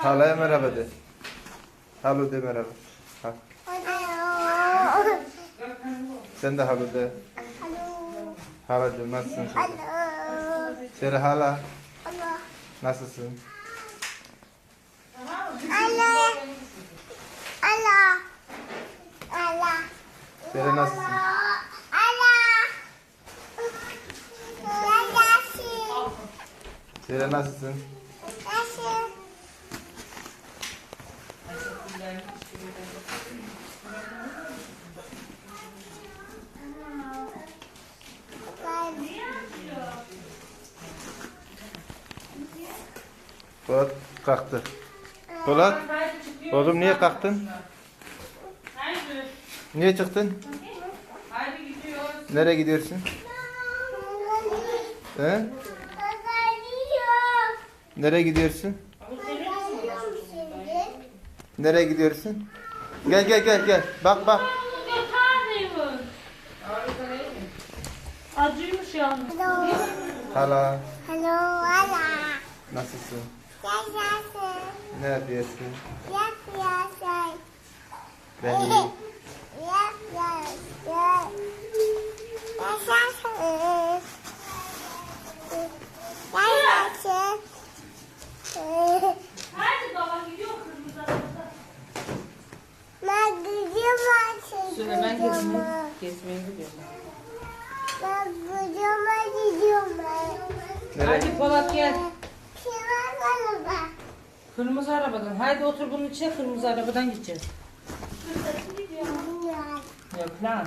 Halaya merhaba de. Halo de merhaba. Ha. Sen de halo de. Alo. Halacığım nasılsın? Söyle hala. Nasılsın? Alo. Alo. Alo. Söyle nasılsın? Alo. Nasılsın? Söyle nasılsın? Nasıl? Polat kalktı. Polat. Oğlum niye kalktın? Niye çıktın? Nereye gidiyorsun? He? Nereye gidiyorsun? Nereye gidiyorsun? Gel gel gel gel. Bak bak. Acıymış yalnız. Hello. Hala. Hello. Hala. Nasılsın? Yaşasın. Ne yapıyorsun? Yaşasın. Ben iyiyim. Gidiyorum Süleyman gezmeyi, gezmeyi biliyor. Ben gidiyorum gidiyorum ben. Hadi Polat gel. Şuna bak. Kırmızı arabadan. Haydi otur bunun içine kırmızı arabadan gideceğiz. Güzel. Yok lan.